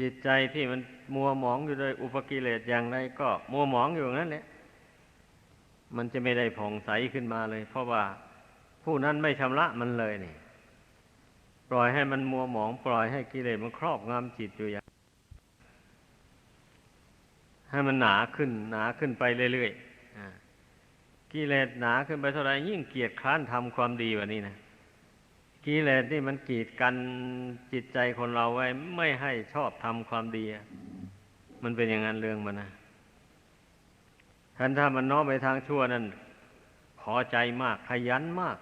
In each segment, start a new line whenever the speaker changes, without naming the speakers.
จิตใจที่มันมัวหมองอยู่ด้วยอุปกิเลสอย่างไรก็มัวหมองอยู่นั้นแหละมันจะไม่ได้ผ่องใสขึ้นมาเลย เพราะว่าผู้นั้นไม่ชำระมันเลยนี่ ปล่อยให้มันมัวหมอง ปล่อยให้กิเลสมันครอบงำจิตอยู่อย่างให้มันหนาขึ้น หนาขึ้นไปเรื่อยๆอกิเลสหนาขึ้นไปเท่าไรยิ่งเกียดคร้านทำความดีแบบนี้นะ กิเลสนี่มันกีดกันจิตใจคนเราไว้ ไม่ให้ชอบทำความดี มันเป็นอย่างนั้นเรื่องมันนะท่านถ้ามันน้อมไปทางชั่วนั่นพอใจมากขยันมาก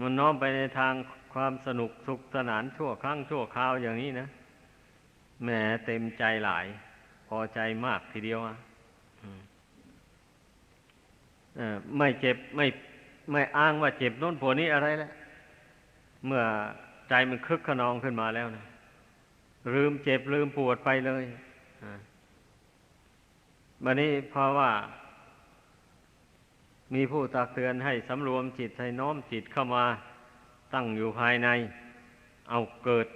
มันน้อมไปในทางความสนุกสุขสนานชั่วครั้งชั่วคราวอย่างนี้นะแหมเต็มใจหลาย พอใจมากทีเดียวอะไม่เจ็บไม่ไม่อ้างว่าเจ็บโน้นปวดนี้อะไรแล้ว เมื่อใจมันคึกขนองขึ้นมาแล้วนะลืมเจ็บลืมปวดไปเลยบันนี้เพราะว่า มีผู้ตักเตือนให้สำรวมจิตให้น้อมจิตเข้ามาตั้งอยู่ภายใน เอาเกิด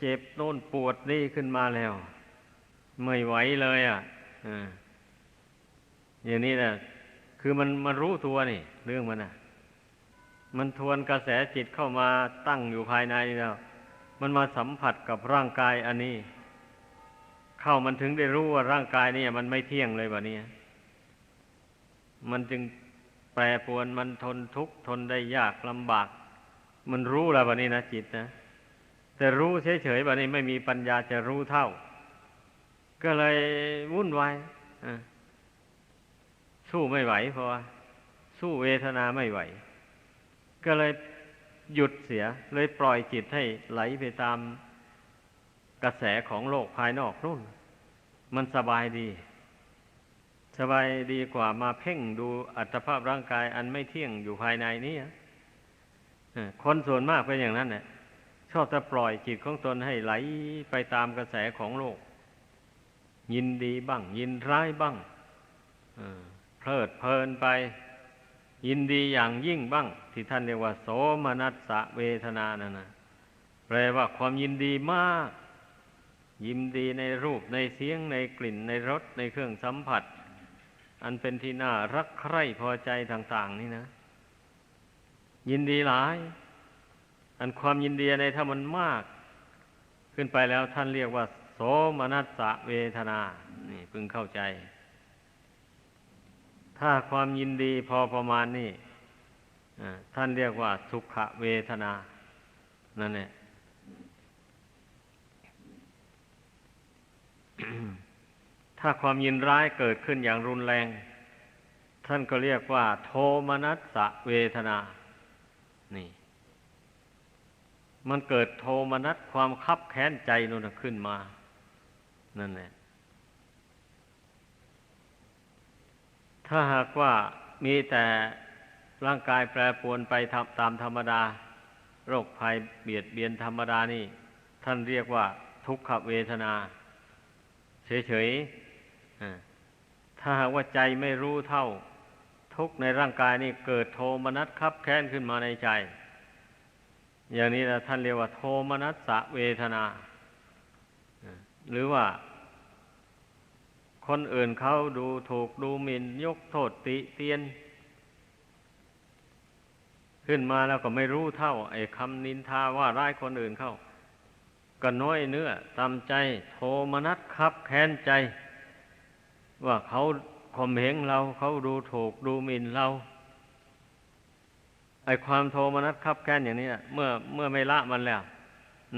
เจ็บโน่นปวดนี่ขึ้นมาแล้ว ไม่ไหวเลยอะอย่างนี้แหละคือมันมันรู้ตัวนี่ เรื่องมันอะ มันทวนกระแสจิตเข้ามาตั้งอยู่ภายในแล้ว มันมาสัมผัสกับร่างกายอันนี้ เข้ามันถึงได้รู้ว่าร่างกายนี่มันไม่เที่ยงเลยแบบนี้มันจึงแปรปวนมันทนทุกข์ทนได้ยากลำบาก มันรู้แล้วแบบนี้นะจิตนะแต่รู้เฉยๆแบบนี้ไม่มีปัญญาจะรู้เท่า ก็เลยวุ่นวายสู้ไม่ไหวเพราะว่าสู้เวทนาไม่ไหว ก็เลยหยุดเสีย เลยปล่อยจิตให้ไหลไปตามกระแสของโลกภายนอกนู่น มันสบายดี สบายดีกว่ามาเพ่งดูอัตภาพร่างกายอันไม่เที่ยงอยู่ภายในนี้คนส่วนมากเป็นอย่างนั้นเนี่ยชอบจะปล่อยจิตของตนให้ไหลไปตามกระแสของโลก ยินดีบ้าง ยินร้ายบ้างเพลิดเพลินไป ยินดีอย่างยิ่งบ้าง ที่ท่านเรียกว่า โสมนัสสะเวทนานั่นนะแปลว่าความยินดีมาก ยินดีในรูปในเสียงในกลิ่นในรสในเครื่องสัมผัส อันเป็นที่น่ารักใคร่พอใจต่าง ๆ นี่นะ ยินดีหลาย อันความยินดีในถ้ามันมาก ขึ้นไปแล้วท่านเรียกว่า โสมนัสสะเวทนา นี่พึงเข้าใจ ถ้าความยินดีพอประมาณนี่ท่านเรียกว่าสุขเวทนา นั่นแหละถ้าความยินร้ายเกิดขึ้นอย่างรุนแรง ท่านก็เรียกว่า โทมนัสเวทนา นี่ มันเกิดโทมนัสความคับแค้นใจนั่นขึ้นมา นั่นแหละ ถ้าหากว่ามีแต่ร่างกายแปรปรวนไปตามธรรมดา โรคภัยเบียดเบียนธรรมดานี่ ท่านเรียกว่าทุกขเวทนา เฉยๆ ถ้าหากว่าใจไม่รู้เท่า ทุกในร่างกายนี่เกิดโทมนัสคับแค้นขึ้นมาในใจ อย่างนี้นะท่านเรียกว่า โทมนัสสะเวทนา หรือว่า คนอื่นเขาดูถูกดูหมิ่นยกโทษติเตียน ขึ้นมาแล้วก็ไม่รู้เท่า ไอ้คำนินทาว่าร้ายคนอื่นเขาก็น้อยเนื้อตามใจโทมนัสคับแค้นใจ ว่าเขาข่มเหงเราเขาดูถูกดูหมิ่นเราไอ้ความโทมนัสคับแค้นอย่างนี้เมื่อเมื่อไม่ละมันแล้ว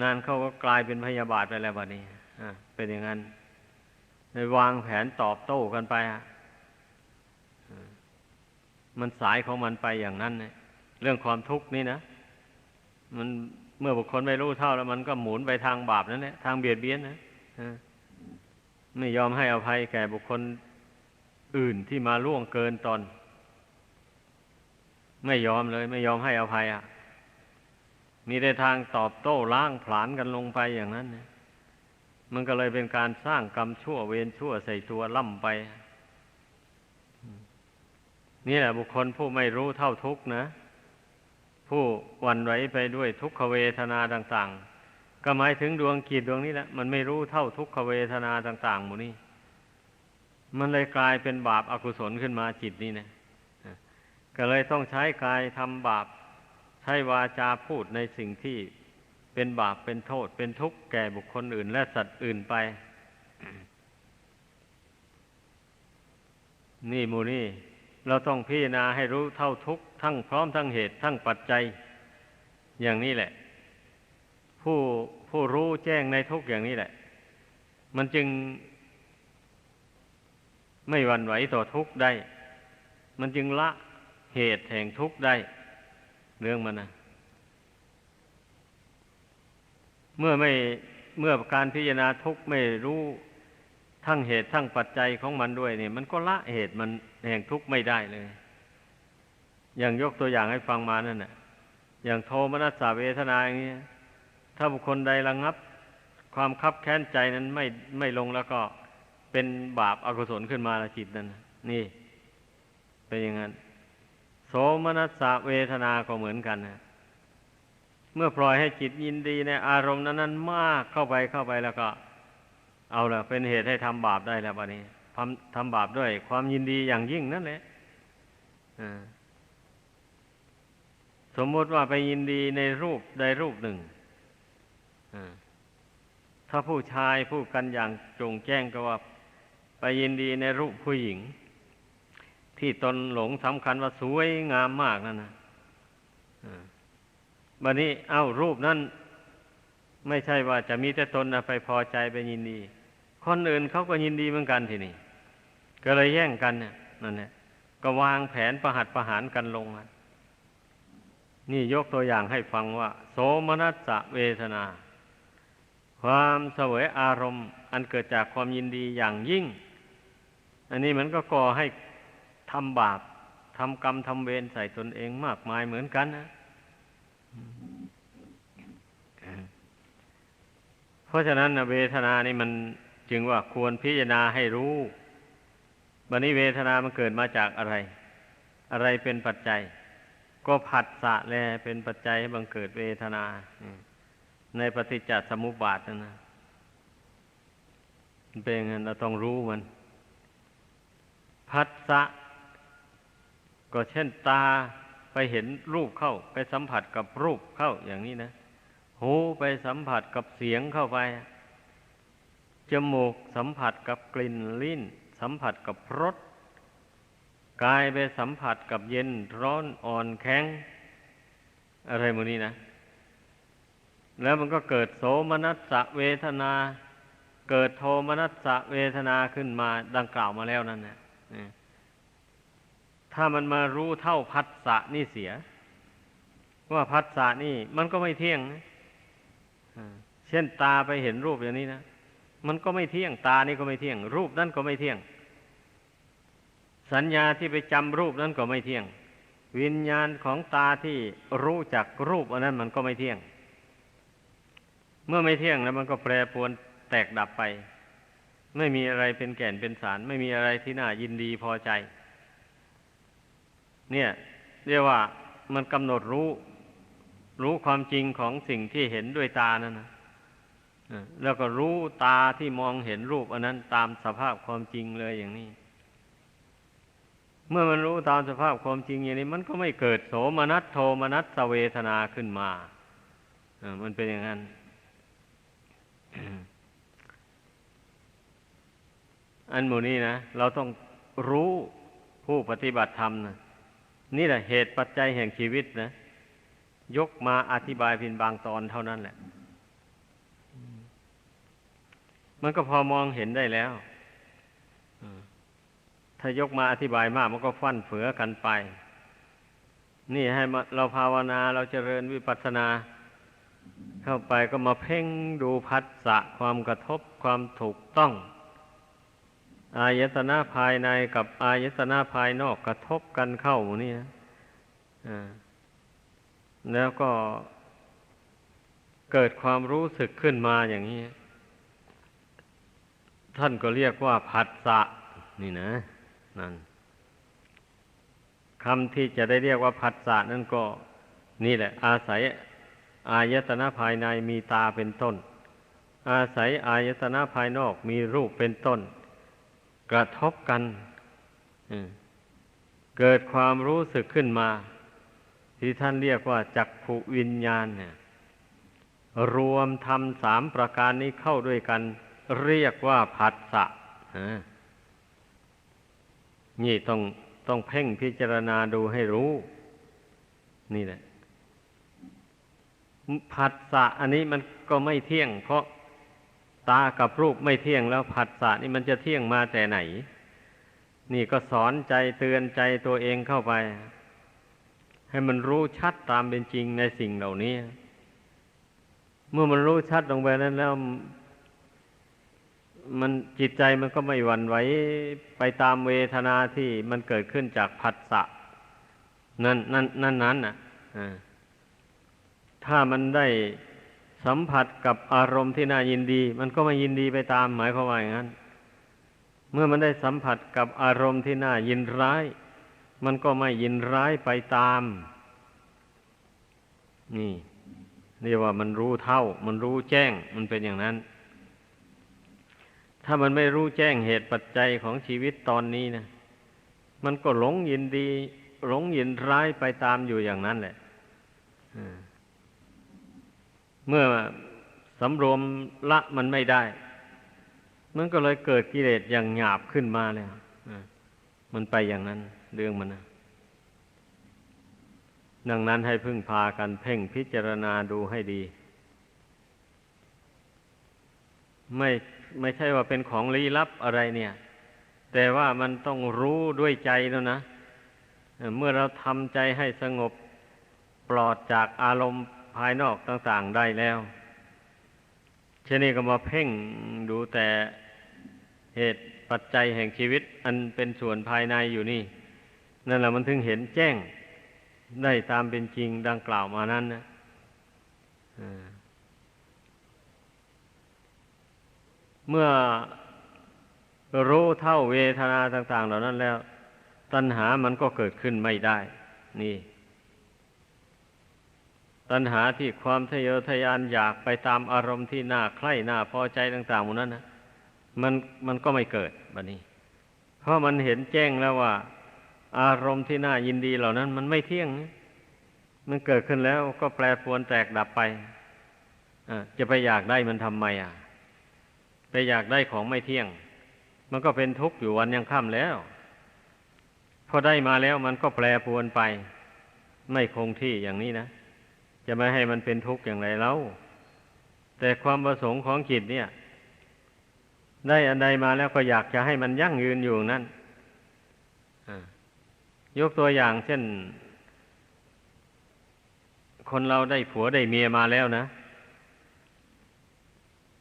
นานเขาก็กลายเป็นพยาบาทไปแล้วบัดนี้อ่าเป็นอย่างนั้น ในวางแผนตอบโต้กันไปมันสายของมันไปอย่างนั้นเนี่ยเรื่องความทุกข์นี่นะมันเมื่อบุคคลไม่รู้เท่าแล้ว มันก็หมุนไปทางบาปนั่นแหละทางเบียดเบียนนะไม่ยอมให้อภัยแก่บุคคลอื่นที่มาล่วงเกินตนไม่ยอมเลย ไม่ยอมให้อภัยอะ มีแต่ทางตอบโต้ล้างผลาญกันลงไปอย่างนั้นเนี่ย มันก็เลยเป็นการสร้างกรรมชั่วเวรชั่วใส่ตัวล่ำไป นี่แหละบุคคลผู้ไม่รู้เท่าทุกนะ ผู้วันไหวไปด้วยทุกขเวทนาต่าง ๆ ก็หมายถึงดวงกิจดวงนี้แหละ มันไม่รู้เท่าทุกขเวทนาต่าง ๆ หมู่นี้มันเลยกลายเป็นบาปอากุศลขึ้นมาจิตนี่นะก็เลยต้องใช้กายทำบาป ใช้วาจาพูดในสิ่งที่ เป็นบาปเป็นโทษ เป็นทุกข์แก่บุคคลอื่น และสัตว์อื่นไป นี่มูนี่ เราต้องพิจารณาให้รู้เท่าทุกข์ทั้งพร้อมทั้งเหตุทั้งปัจจัย อย่างนี้แหละ ผู้ผู้รู้แจ้งในทุกอย่างนี้แหละ มันจึงไม่หวั่นไหวต่อทุกข์ได้ มันจึงละเหตุแห่งทุกข์ได้ เรื่องมันนะ เมื่อไม่เมื่อการพิจารณาทุกข์ไม่รู้ทั้งเหตุทั้งปัจจัยของมันด้วยเนี่ย มันก็ละเหตุมันแห่งทุกข์ไม่ได้เลย อย่างยกตัวอย่างให้ฟังมานั่นน่ะอย่างโทมนัสสาเวทนาอย่างนี้ถ้าบุคคลใดระงับ ความคับแค้นใจนั้นไม่ไม่ลงแล้วก็เป็นบาปอากุศลขึ้นมาละจิตนั้นนี่ เป็นอย่างนั้นโสมนัสสะเวทนาก็เหมือนกันนะ เมื่อปล่อยให้จิตยินดีในอารมณ์นั้นนั้นมากเข้าไปเข้าไปแล้วก็ เอาละเป็นเหตุให้ทำบาปได้แล้วบัดนี้ทำทำบาปด้วย ความยินดีอย่างยิ่งนั่นแหละสมมติว่าไปยินดีในรูปใดรูปหนึ่งถ้าผู้ชายพูดกันอย่างจงแจ้งก็ว่า ไปยินดีในรูปผู้หญิง ที่ตนหลงสำคัญว่าสวยงามมากนั่นนะ บัดนี้เอ้ารูปนั้น ไม่ใช่ว่าจะมีแต่ตนไปพอใจไปยินดี คนอื่นเขาก็ยินดีเหมือนกันทีนี้ก็เลยแย่งกันเนี่ยนั่นเนี่ยก็วางแผนประหัตประหารกันลงนี่ยกตัวอย่างให้ฟังว่า โสมนัสเวทนา ความเสวยอารมณ์ อันเกิดจากความยินดีอย่างยิ่ง อันนี้มันก็ก่อให้ทำบาปทำกรรมทำเวรใส่ตนเองมากมายเหมือนกันนะ เพราะฉะนั้นเวทนานี่มันจึงว่าควรพิจารณาให้รู้บันนี้เวทนามันเกิดมาจากอะไร อะไรเป็นปัจจัย ก็ผัสสะแลเป็นปัจจัยให้บังเกิดเวทนา ในปฏิจจสมุปบาทนะนะเป็นงั้นเราต้องรู้มันผัสสะก็เช่นตา ไปเห็นรูปเข้า ไปสัมผัสกับรูปเข้าอย่างนี้นะ หูไปสัมผัสกับเสียงเข้าไป จมูกสัมผัสกับกลิ่นลิ้น สัมผัสกับรสกายไปสัมผัสกับเย็นร้อนอ่อนแข็ง อะไรมูนี้นะ แล้วมันก็เกิดโสมนัสสะเวทนา เกิดโทมนัสสะเวทนาขึ้นมาดังกล่าวมาแล้วนั่นนะ ถ้ามันมารู้เท่าพัสสะนี่เสีย ว่าพัสสะนี่มันก็ไม่เที่ยงนะเช่นตาไปเห็นรูปอย่างนี้นะมันก็ไม่เที่ยงตานี่ก็ไม่เที่ยง รูปนั่นก็ไม่เที่ยง สัญญาที่ไปจำรูปนั้นก็ไม่เที่ยง วิญญาณของตาที่รู้จักรูปอันนั้นมันก็ไม่เที่ยง เมื่อไม่เที่ยงแล้วมันก็แปรปรวนแตกดับไป ไม่มีอะไรเป็นแก่นเป็นสาร ไม่มีอะไรที่น่ายินดีพอใจ เนี่ยเรียกว่ามันกำหนดรู้ รู้ความจริงของสิ่งที่เห็นด้วยตานั่นนะแล้วก็รู้ตาที่มองเห็นรูปอันนั้นตามสภาพความจริงเลยอย่างนี้ เมื่อมันรู้ตามสภาพความจริงอย่างนี้ มันก็ไม่เกิดโสมนัสโทมนัสสเวทนาขึ้นมามันเป็นอย่างนั้นอันหมู่นี้นะเราต้องรู้ผู้ปฏิบัติธรรมนะ นี่แหละเหตุปัจจัยแห่งชีวิตนะ ยกมาอธิบายเพียงบางตอนเท่านั้นแหละ มันก็พอมองเห็นได้แล้ว ถ้ายกมาอธิบายมาก มันก็ฟั่นเฟือกันไป นี่ให้เราภาวนาเราเจริญวิปัสสนา เข้าไปก็มาเพ่งดูพัสสะความกระทบความถูกต้อง อายตนะภายในกับอายตนะภายนอกกระทบกันเข้านี่นะแล้วก็เกิดความรู้สึกขึ้นมาอย่างนี้ ท่านก็เรียกว่าผัสสะนี่นะ นั่นคำที่จะได้เรียกว่าผัสสะนั่นก็ นี่แหละ อาศัย อายตนะภายในมีตาเป็นต้น อาศัยอายตนะภายนอกมีรูปเป็นต้น กระทบกันเกิดความรู้สึกขึ้นมา ที่ท่านเรียกว่าจักขุวิญญาณเนี่ยรวมทำสามประการนี้เข้าด้วยกัน เรียกว่าผัสสะนี่ต้องต้องเพ่งพิจารณาดูให้รู้ นี่แหละผัสสะอันนี้มันก็ไม่เที่ยง เพราะ ตากับรูปไม่เที่ยงแล้วผัสสะนี่มันจะเที่ยงมาแต่ไหน นี่ก็สอนใจเตือนใจตัวเองเข้าไป ให้มันรู้ชัดตามเป็นจริงในสิ่งเหล่านี้ เมื่อมันรู้ชัดลงไปนั้นแล้ว มันจิตใจมันก็ไม่หวั่นไหวไปตามเวทนาที่มันเกิดขึ้นจากผัสสะนั่นนั่นนั่นนั้นอะถ้ามันได้ สัมผัสกับอารมณ์ที่น่ายินดี มันก็ไม่ยินดีไปตามหมายความว่าอย่างนั้น เมื่อมันได้สัมผัสกับอารมณ์ที่น่ายินร้าย มันก็ไม่ยินร้ายไปตาม นี่เรียกว่ามันรู้เท่า มันรู้แจ้ง มันเป็นอย่างนั้น ถ้ามันไม่รู้แจ้งเหตุปัจจัยของชีวิตตอนนี้นะมันก็หลงยินดี หลงยินร้ายไปตามอยู่อย่างนั้นแหละ เมื่อสำรวมละมันไม่ได้ มันก็เลยเกิดกิเลสอย่างหยาบขึ้นมาเลยมันไปอย่างนั้น เรื่องมันนะดังนั้นให้พึ่งพากันเพ่งพิจารณาดูให้ดี ไม่ไม่ใช่ว่าเป็นของลี้ลับอะไรเนี่ย แต่ว่ามันต้องรู้ด้วยใจแล้วนะ เมื่อเราทำใจให้สงบปลอดจากอารมณ์ ภายนอกต่างๆได้แล้ว เช่นนี้ก็มาเพ่งดูแต่เหตุปัจจัยแห่งชีวิต อันเป็นส่วนภายในอยู่นี่ นั่นแหละมันถึงเห็นแจ้งได้ตามเป็นจริงดังกล่าวมานั้นนะเมื่อรู้เท่าเวทนาต่าง ๆ เหล่านั้นแล้ว ตัณหามันก็เกิดขึ้นไม่ได้ นี่ ตัณหาที่ความทะเยอทะยานอยากไปตามอารมณ์ที่น่าใคร่น่าพอใจต่างๆหมดนั้นนะมันมันก็ไม่เกิดบัดนี้ เพราะมันเห็นแจ้งแล้วว่า อารมณ์ที่น่ายินดีเหล่านั้น มันไม่เที่ยง มันเกิดขึ้นแล้วก็แปรปรวนแตกดับไปจะไปอยากได้มันทำไมอะ ไปอยากได้ของไม่เที่ยง มันก็เป็นทุกข์อยู่วันยังค่ำแล้วพอได้มาแล้วมันก็แปรปรวนไป ไม่คงที่อย่างนี้นะ จะไม่ให้มันเป็นทุกข์อย่างไรเล่าแต่ความประสงค์ของจิตเนี่ย ได้อันใดมาแล้วก็อยากจะให้มันยั่งยืนอยู่นั่นยกตัวอย่างเช่น คนเราได้ผัวได้เมียมาแล้วนะ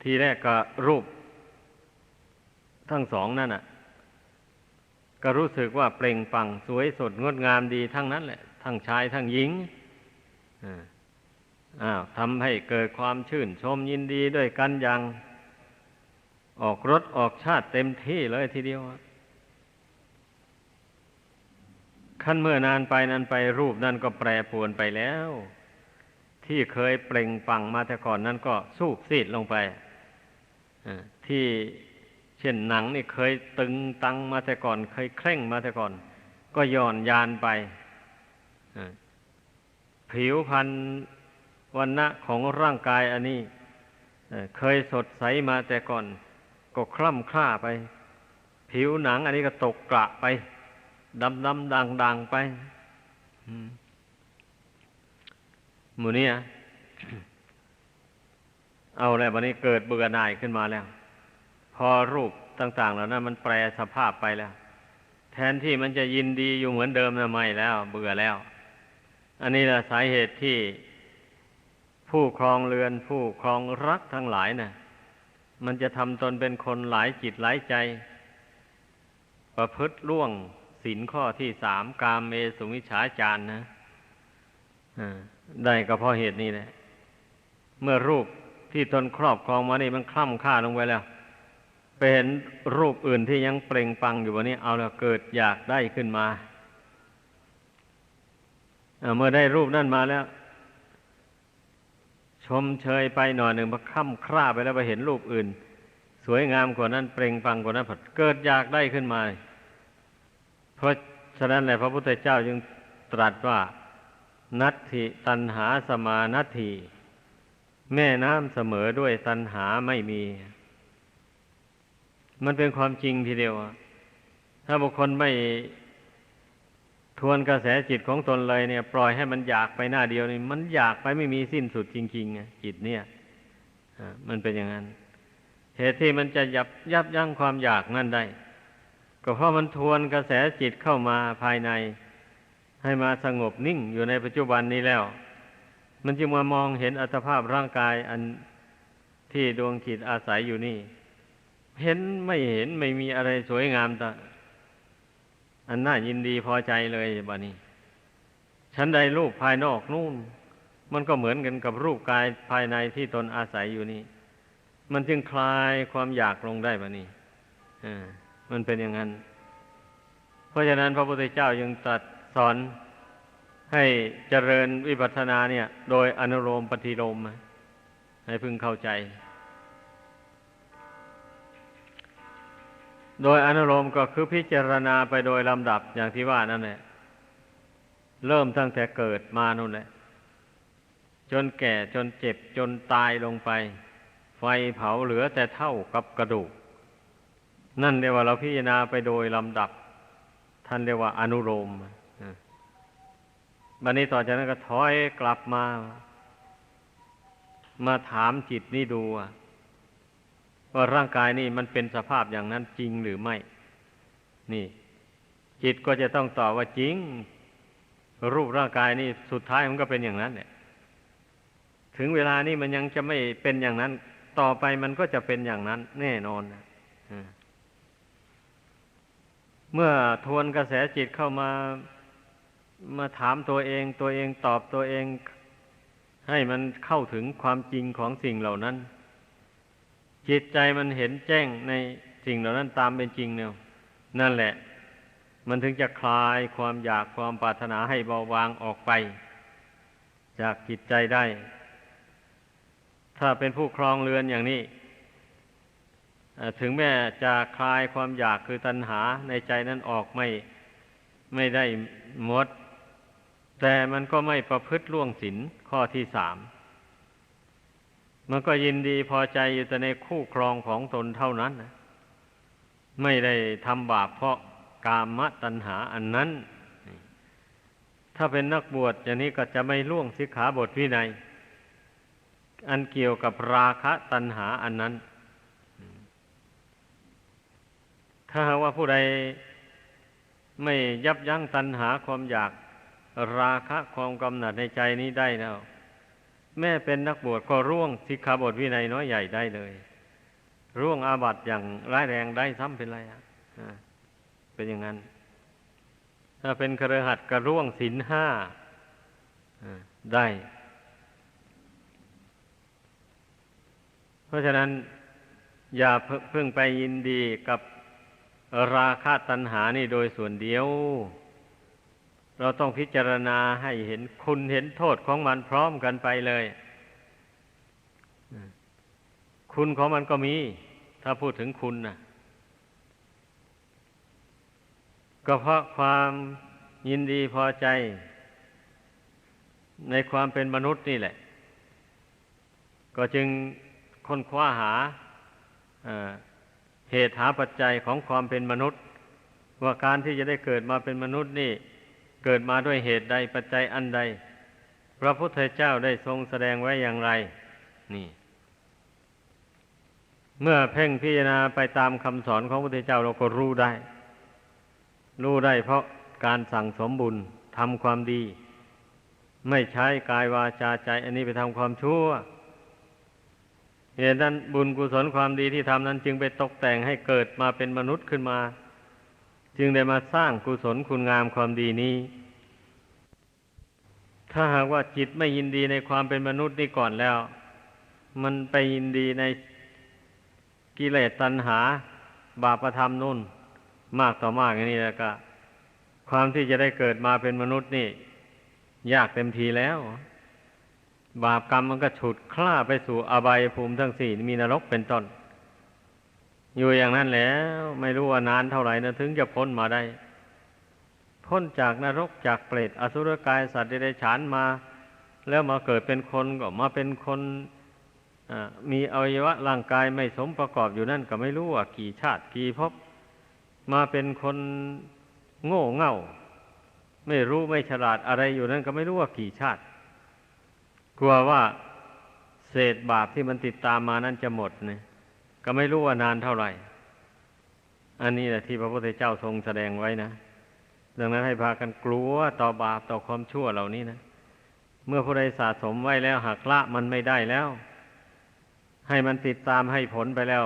ทีแรกก็รูป ทั้งสองนั่นอะ ก็รู้สึกว่าเปล่งปังสวยสดงดงามดีทั้งนั้นแหละ ทั้งชายทั้งหญิงอ่า อ้าวทำให้เกิดความชื่นชมยินดีด้วยกันอย่างออกรถออกชาติเต็มที่เลยทีเดียวขั้นเมื่อนานไปนานไปรูปนั่นก็แปรปรวนไปแล้ว ที่เคยเปล่งปังมาแต่ก่อนนั้นก็สูบซีดลงไปที่เช่นหนังนี่เคยตึงตังมาแต่ก่อน เคยเคร่งมาแต่ก่อน ก็ย่อนยานไปผิวพัน วันณะของร่างกายอันนี้เคยสดใสมาแต่ก่อน ก็คล่ำคล้าไป ผิวหนังอันนี้ก็ตกกระไปดำดำด่างด่างไปหมูเนี่ยเอาแล้ววันนี้เกิดเบื่อหน่ายขึ้นมาแล้ว พอรูปต่างๆเหล่านั้นมันแปรสภาพไปแล้ว แทนที่มันจะยินดีอยู่เหมือนเดิมนะไม่แล้ว เบื่อแล้ว อันนี้แหละสาเหตุที่ ผู้ครองเรือนผู้ครองรักทั้งหลายนะ่ะ มันจะทำตนเป็นคนหลายจิตหลายใจ ประพฤติล่วงศีลข้อที่สามกามเมสุมิฉาจารนะได้ก็เพราะเหตุนี้แหละเมื่อรูปที่ตนครอบครองมานี่มันคล่ำค่าลงไปแล้วไปเห็นรูปอื่นที่ยังเปล่งปังอยู่วันนี้เอาแล้วเกิดอยากได้ขึ้นมาเมื่อได้รูปนั่นมาแล้ว ชมเชยไปหน่อยหนึ่งพอค่ำคร่าไปแล้วไปเห็นรูปอื่น สวยงามกว่านั้นเปล่งปังกว่านั้นผัดเกิดอยากได้ขึ้นมา เพราะฉะนั้นแหละพระพุทธเจ้าจึงตรัสว่า นัตถิตันหาสมานัตถิแม่น้ำเสมอด้วยตันหาไม่มี มันเป็นความจริงทีเดียวถ้าบุคคลไม่ ทวนกระแสจิตของตนเลยเนี่ย ปล่อยให้มันอยากไปหน้าเดียวนี่มันอยากไปไม่มีสิ้นสุดจริงๆไงจิตเนี่ยมันเป็นอย่างนั้น เหตุที่มันจะยับยับยั้งความอยากนั่นได้ ก็เพราะมันทวนกระแสจิตเข้ามาภายใน ให้มาสงบนิ่งอยู่ในปัจจุบันนี้แล้ว มันจึงมามองเห็นอัตภาพร่างกายอันที่ดวงจิตอาศัยอยู่นี่ เห็นไม่เห็นไม่มีอะไรสวยงามต่ อันน่ายินดีพอใจเลยบ้านี้ฉันใดรูปภายนอกนู่น มันก็เหมือนกันกับรูปกายภายในที่ตนอาศัยอยู่นี่ มันจึงคลายความอยากลงได้บ้านี้อ่ามันเป็นอย่างนั้น เพราะฉะนั้นพระพุทธเจ้ายังตรัสสอนให้เจริญวิปัสสนาเนี่ย โดยอนุโลมปฏิโลมให้พึงเข้าใจ โดยอนุโลมก็คือพิจารณาไปโดยลำดับอย่างที่ว่านั่นแหละ เริ่มตั้งแต่เกิดมานู่นแหละ จนแก่จนเจ็บจนตายลงไป ไฟเผาเหลือแต่เท่ากับกระดูก นั่นเรียกว่าเราพิจารณาไปโดยลำดับ ท่านเรียกว่าอนุโลมบันนี้ต่อจากนั้นก็ถอยกลับมา มาถามจิตนี่ดู ว่าร่างกายนี่มันเป็นสภาพอย่างนั้นจริงหรือไม่ นี่ จิตก็จะต้องตอบว่าจริง รูปร่างกายนี่สุดท้ายมันก็เป็นอย่างนั้นเนี่ยถึงเวลานี่มันยังจะไม่เป็นอย่างนั้น ต่อไปมันก็จะเป็นอย่างนั้น แน่นอนนะเมื่อทวนกระแสจิตเข้ามามาถามตัวเอง ตัวเองตอบตัวเอง ให้มันเข้าถึงความจริงของสิ่งเหล่านั้น จิตใจมันเห็นแจ้งในสิ่งเหล่านั้นตามเป็นจริงเนี่ยนั่นแหละ มันถึงจะคลายความอยากความปรารถนาให้เบาบางออกไป จากจิตใจได้ ถ้าเป็นผู้ครองเรือนอย่างนี้ถึงแม้จะคลายความอยากคือตัณหาในใจนั้นออกไม่ไม่ได้หมด แต่มันก็ไม่ประพฤติล่วงศีลข้อที่สาม มันก็ยินดีพอใจอยู่แต่ในคู่ครองของตนเท่านั้นนะไม่ได้ทำบาปเพราะกามตัณหาอันนั้น ถ้าเป็นนักบวชอย่างนี้ก็จะไม่ล่วงสิกขาบทวินัย อันเกี่ยวกับราคะตัณหาอันนั้น ถ้าว่าผู้ใดไม่ยับยั้งตัณหาความอยากราคะความกำหนัดในใจนี้ได้แล้ว แม่เป็นนักบวชก็ร่วงสิกขาบทวินัยน้อยใหญ่ได้เลย ร่วงอาบัติอย่างร้ายแรงได้ซ้ำเป็นไรอะเป็นอย่างนั้น ถ้าเป็นครหัดก็ร่วงศีลห้าได้ เพราะฉะนั้น อย่าเพิ่งไปยินดีกับราคะตัณหานี่โดยส่วนเดียว เราต้องพิจารณาให้เห็นคุณเห็นโทษของมันพร้อมกันไปเลย คุณของมันก็มี ถ้าพูดถึงคุณนะก็เพราะความยินดีพอใจ ในความเป็นมนุษย์นี่แหละ ก็จึงค้นคว้าหาเหตุหาปัจจัยของความเป็นมนุษย์ ว่าการที่จะได้เกิดมาเป็นมนุษย์นี่ เกิดมาด้วยเหตุใดปัจจัยอันใด พระพุทธเจ้าได้ทรงแสดงไว้อย่างไร นี่ เมื่อเพ่งพิจารณาไปตามคำสอนของพระพุทธเจ้าเราก็รู้ได้ รู้ได้เพราะการสั่งสมบุญทำความดี ไม่ใช้กายวาจาใจ อันนี้ไปทำความชั่วเหตุนั้นบุญกุศลความดีที่ทำนั้นจึงไปตกแต่งให้เกิดมาเป็นมนุษย์ขึ้นมา จึงได้มาสร้างกุศลคุณงามความดีนี้ ถ้าหากว่าจิตไม่ยินดีในความเป็นมนุษย์นี่ก่อนแล้ว มันไปยินดีในกิเลสตัณหา บาปธรรมนุ่น มากต่อมากอย่างนี้แล้วก็ ความที่จะได้เกิดมาเป็นมนุษย์นี่ ยากเต็มทีแล้ว บาปกรรมมันก็ฉุดคล้าไปสู่อบายภูมิทั้งสี่มีนรกเป็นต้น อยู่อย่างนั้นแล้ว ไม่รู้ว่านานเท่าไหร่นะถึงจะพ้นมาได้ พ้นจากนรกจากเปรตอสุรกายสัตว์เดรัจฉานมา แล้วมาเกิดเป็นคนก็มาเป็นคนมีอวัยวะร่างกายไม่สมประกอบอยู่นั่นก็ไม่รู้ว่ากี่ชาติกี่ภพมาเป็นคนโง่เง่า ไม่รู้ไม่ฉลาดอะไรอยู่นั่นก็ไม่รู้ว่ากี่ชาติ กลัวว่าเศษบาปที่มันติดตามมานั้นจะหมดเนี่ย ก็ไม่รู้ว่านานเท่าไหร่ อันนี้แหละที่พระพุทธเจ้าทรงแสดงไว้นะ ดังนั้นให้พากันกลัวต่อบาปต่อความชั่วเหล่านี้นะ เมื่อผู้ใดสะสมไว้แล้วหักละมันไม่ได้แล้ว ให้มันติดตามให้ผลไปแล้ว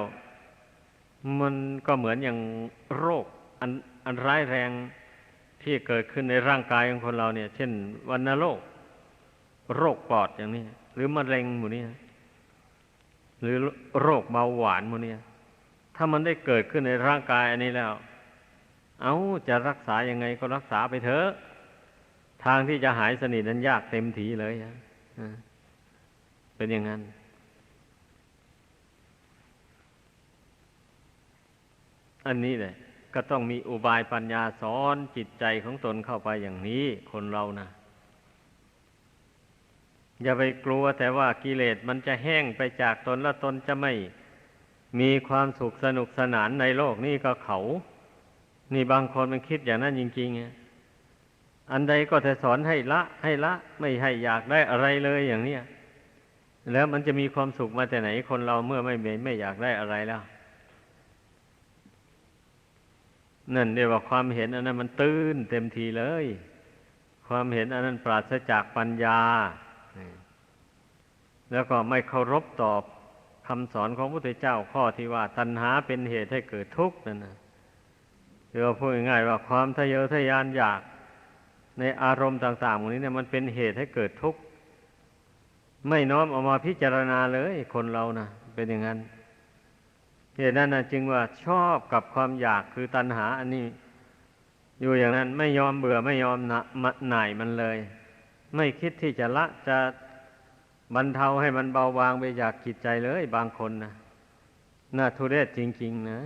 มันก็เหมือนอย่างโรคอันอันร้ายแรงที่เกิดขึ้นในร่างกายของคนเราเนี่ย เช่น วัณโรค โรคปอดอย่างนี้ หรือมะเร็งหมู่นี้ หรือโรคเบาหวานหมู่นี้ถ้ามันได้เกิดขึ้นในร่างกายอันนี้แล้ว เอาจะรักษายังไงก็รักษาไปเถอะทางที่จะหายสนิทนั้นยากเต็มทีเลยนะเป็นอย่างนั้น อันนี้เลยก็ต้องมีอุบายปัญญาสอนจิตใจของตนเข้าไปอย่างนี้คนเรานะ อย่าไปกลัวแต่ว่ากิเลสมันจะแห้งไปจากตนแล้วตนจะไม่มีความสุขสนุกสนานในโลกนี่ก็เขา นี่บางคนมันคิดอย่างนั้นจริงๆ อันใดก็จะสอนให้ละ ให้ละ ไม่ให้อยากได้อะไรเลยอย่างเนี้ยแล้วมันจะมีความสุขมาแต่ไหนคนเราเมื่อไม่ไม่อยากได้อะไรแล้ว นั่นเรียกว่าความเห็นอันนั้นมันตื้นเต็มทีเลย ความเห็นอันนั้นปราศจากปัญญา แล้วก็ไม่เคารพตอบคำสอนของพระพุทธเจ้าข้อที่ว่าตัณหาเป็นเหตุให้เกิดทุกข์นั่นนะคือว่าพูดง่ายๆว่าความทะเยอทะยานอยากในอารมณ์ต่างๆพวกนี้เนี่ยมันเป็นเหตุให้เกิดทุกข์ไม่น้อมเอามาพิจารณาเลยคนเรานะเป็นอย่างนั้นเหตุนั้นนะจึงว่าชอบกับความอยากคือตัณหา อันนี้ อยู่อย่างนั้นไม่ยอมเบื่อไม่ยอมหน่ายมันเลย ไม่คิดที่จะละจะ บรรเทาให้มันเบาบางไปจากจิตใจเลย บางคนนะน่าทุเรศจริง ๆ นะ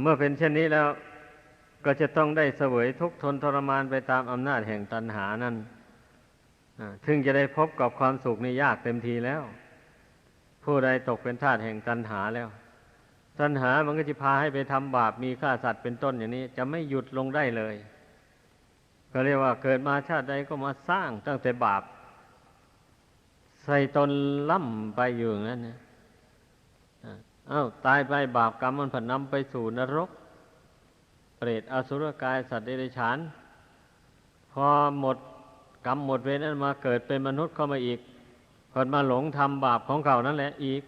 เมื่อเป็นเช่นนี้แล้วก็จะต้องได้เสวยทุกทนทรมานไปตามอำนาจแห่งตัณหานั้นถึงจะได้พบกับความสุขนี่ยากเต็มทีแล้ว ผู้ใดตกเป็นทาสแห่งตัณหาแล้ว ตัณหามันก็จะพาให้ไปทำบาปมีฆ่าสัตว์เป็นต้นอย่างนี้ จะไม่หยุดลงได้เลย ก็เรียกว่าเกิดมาชาติใดก็มาสร้างตั้งแต่บาป ใส่ตนล่ำไปอยู่อย่างนั้นนะอ้าวตายไปบาปกรรมมันผันนำไปสู่นรก เปรตอสุรกายสัตว์เดรัจฉาน พอหมดกรรมหมดเวรนั้นมาเกิดเป็นมนุษย์เข้ามาอีกพอมาหลงทำบาปของเก่านั่นแหละอีก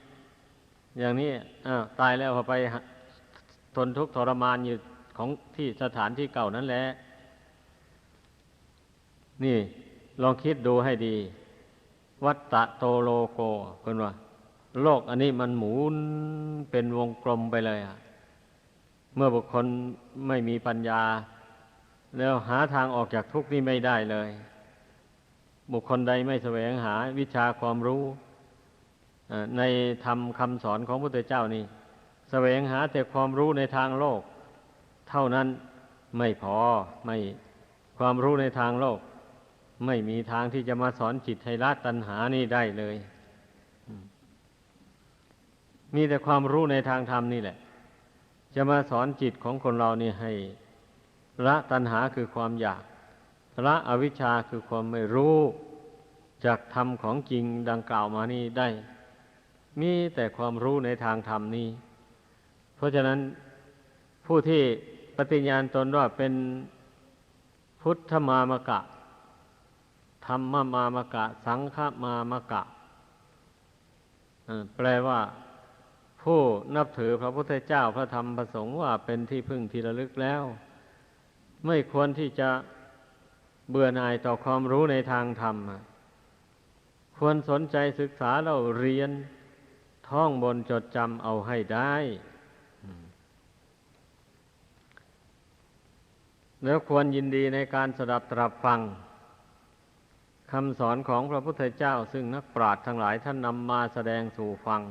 อย่างนี้อ้าวตายแล้วพอไปทนทุกข์ทรมานอยู่ของที่สถานที่เก่านั่นแหละ นี่ลองคิดดูให้ดี วัตตะโตโลโกเพื่อนว่า โลกอันนี้มันหมุนเป็นวงกลมไปเลยอะเมื่อบุคคลไม่มีปัญญา แล้วหาทางออกจากทุกข์นี้ไม่ได้เลย บุคคลใดไม่แสวงหาวิชาความรู้ในธรรมคำสอนของพระพุทธเจ้านี่แสวงหาแต่ความรู้ในทางโลก เท่านั้นไม่พอไม่ความรู้ในทางโลก ไม่มีทางที่จะมาสอนจิตให้ละตัณหานี่ได้เลย มีแต่ความรู้ในทางธรรมนี่แหละ จะมาสอนจิตของคนเรานี่ให้ละตัณหาคือความอยากละอวิชชาคือความไม่รู้จากธรรมของจริงดังกล่าวมานี้ได้ มีแต่ความรู้ในทางธรรมนี้ เพราะฉะนั้นผู้ที่ปฏิญญาณตนว่าเป็นพุทธมามกะ ธรรมมามกะ สังฆมามกะ แปลว่าผู้นับถือพระพุทธเจ้าพระธรรมพระสงฆ์ว่าเป็นที่พึ่งที่ระลึกแล้ว ไม่ควรที่จะเบื่อหน่ายต่อความรู้ในทางธรรม ควรสนใจศึกษาเราเรียนท่องบนจดจำเอาให้ได้ แล้วควรยินดีในการสดับตรับฟัง คำสอนของพระพุทธเจ้าซึ่งนักปราชญ์ทั้งหลายท่านนำมาแสดงสู่ฟัง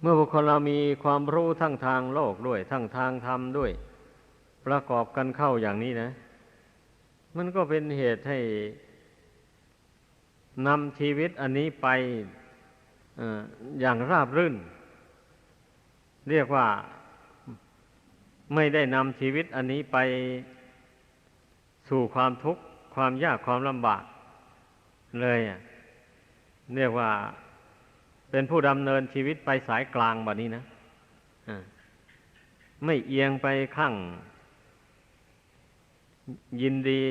เมื่อบุคคลเรามีความรู้ทั้งทางโลกด้วย ทั้งทางธรรมด้วย ประกอบกันเข้าอย่างนี้นะ มันก็เป็นเหตุให้นำชีวิตอันนี้ไปออย่างราบรื่น เรียกว่าไม่ได้นำชีวิตอันนี้ไปสู่ความทุกข์ ความยากความลำบากเลยเรียกว่าเป็นผู้ดำเนินชีวิตไปสายกลางแบบนี้นะไม่เอียงไปข้างยินดี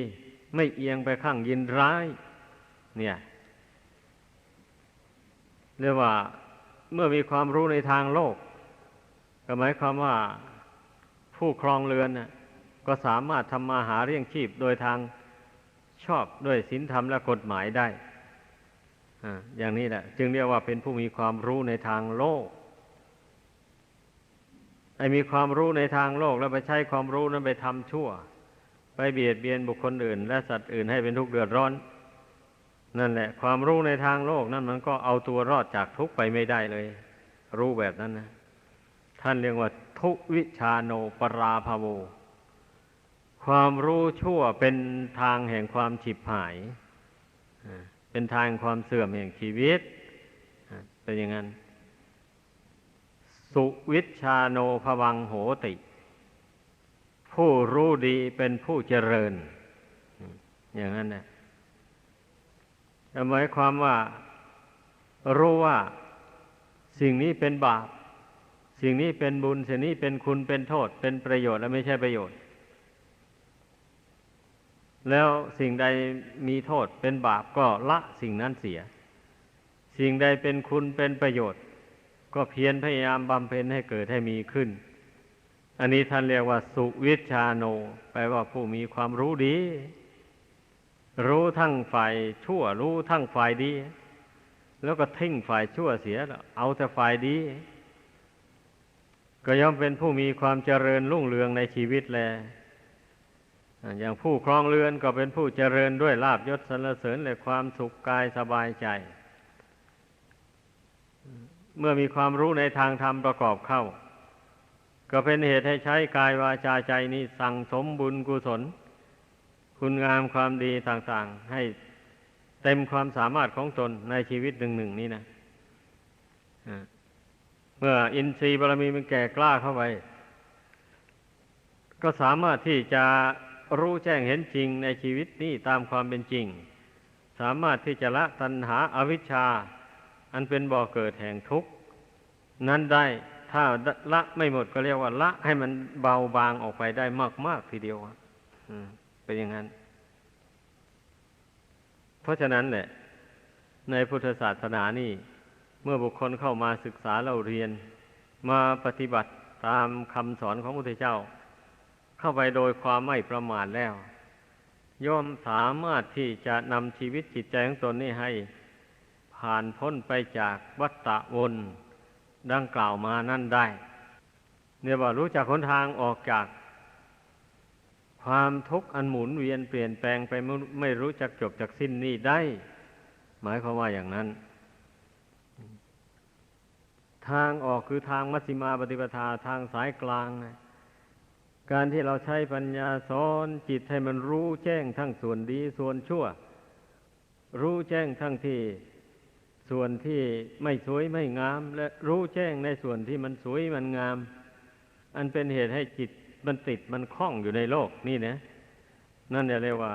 ไม่เอียงไปข้างยินร้าย เนี่ยเรียกว่าเมื่อมีความรู้ในทางโลก ก็หมายความว่าผู้ครองเรือนนะก็สามารถทำมาหาเลี้ยงชีพโดยทาง ชอบด้วยศีลธรรมและกฎหมายได้อย่างนี้แหละ จึงเรียกว่าเป็นผู้มีความรู้ในทางโลกไอ้มีความรู้ในทางโลกแล้วไปใช้ความรู้นั้นไปทำชั่ว ไปเบียดเบียนบุคคลอื่น และสัตว์อื่นให้เป็นทุกข์เดือดร้อน นั่นแหละ ความรู้ในทางโลกนั้นมันก็เอาตัวรอดจากทุกข์ไปไม่ได้เลย รู้แบบนั้นนะ ท่านเรียกว่าทุวิชาโนปราภโว ความรู้ชั่วเป็นทางแห่งความฉิบหาย เป็นทางความเสื่อมแห่งชีวิต เป็นอย่างนั้น สุวิชาโนภวังโหติ ผู้รู้ดีเป็นผู้เจริญ อย่างนั้นนะหมายความว่ารู้ว่าสิ่งนี้เป็นบาป สิ่งนี้เป็นบุญ สิ่งนี้เป็นคุณเป็นโทษ เป็นประโยชน์และไม่ใช่ประโยชน์ แล้วสิ่งใดมีโทษเป็นบาปก็ละสิ่งนั้นเสีย สิ่งใดเป็นคุณเป็นประโยชน์ ก็เพียรพยายามบำเพ็ญให้เกิดให้มีขึ้น อันนี้ท่านเรียกว่า สุวิชาโน แปลว่าผู้มีความรู้ดี รู้ทั้งฝ่ายชั่ว รู้ทั้งฝ่ายดี แล้วก็ทิ้งฝ่ายชั่วเสีย เอาแต่ฝ่ายดี ก็ย่อมเป็นผู้มีความเจริญรุ่งเรืองในชีวิตแล อย่างผู้ครองเรือนก็เป็นผู้เจริญด้วยลาบยศสรรเสริญและความสุขกายสบายใจ เมื่อมีความรู้ในทางธรรมประกอบเข้า ก็เป็นเหตุให้ใช้กายวาจาใจนี้สั่งสมบุญกุศล คุณงามความดีต่างๆ ให้เต็มความสามารถของตนในชีวิตหนึ่งๆนี้นะเมื่ออินทรีย์บารมีมันแก่กล้าเข้าไป ก็สามารถที่จะ รู้แจ้งเห็นจริงในชีวิตนี้ตามความเป็นจริง สามารถที่จะละตัณหาอาวิชชา อันเป็นบ่อเกิดแห่งทุกข์ นั้นได้ถ้าละไม่หมดก็เรียกว่าละให้มันเบาบางออกไปได้มาก ๆ ทีเดียวเป็นอย่างนั้น เพราะฉะนั้นแหละ ในพุทธศาสนานี่ เมื่อบุคคลเข้ามาศึกษาเราเรียน มาปฏิบัติตามคำสอนของพระพุทธเจ้า เข้าไปโดยความไม่ประมาทแล้ว ย่อมสามารถที่จะนำชีวิตจิตใจของตนนี้ให้ ผ่านพ้นไปจากวัฏฏะวนดังกล่าวมานั่นได้ เนี่ยว่ารู้จักหนทางออกจาก ความทุกข์อันหมุนเวียนเปลี่ยนแปลงไปไม่รู้จักจบจากสิ้นนี้ได้ หมายความว่าอย่างนั้น ทางออกคือทางมัชฌิมาปฏิปทาทางสายกลางนะ การที่เราใช้ปัญญาสอนจิตให้มันรู้แจ้งทั้งส่วนดีส่วนชั่ว รู้แจ้งทั้งที่ส่วนที่ไม่สวยไม่งาม และรู้แจ้งในส่วนที่มันสวยมันงาม อันเป็นเหตุให้จิตมันติดมันคล้องอยู่ในโลกนี่นะ นั่นเรียกว่า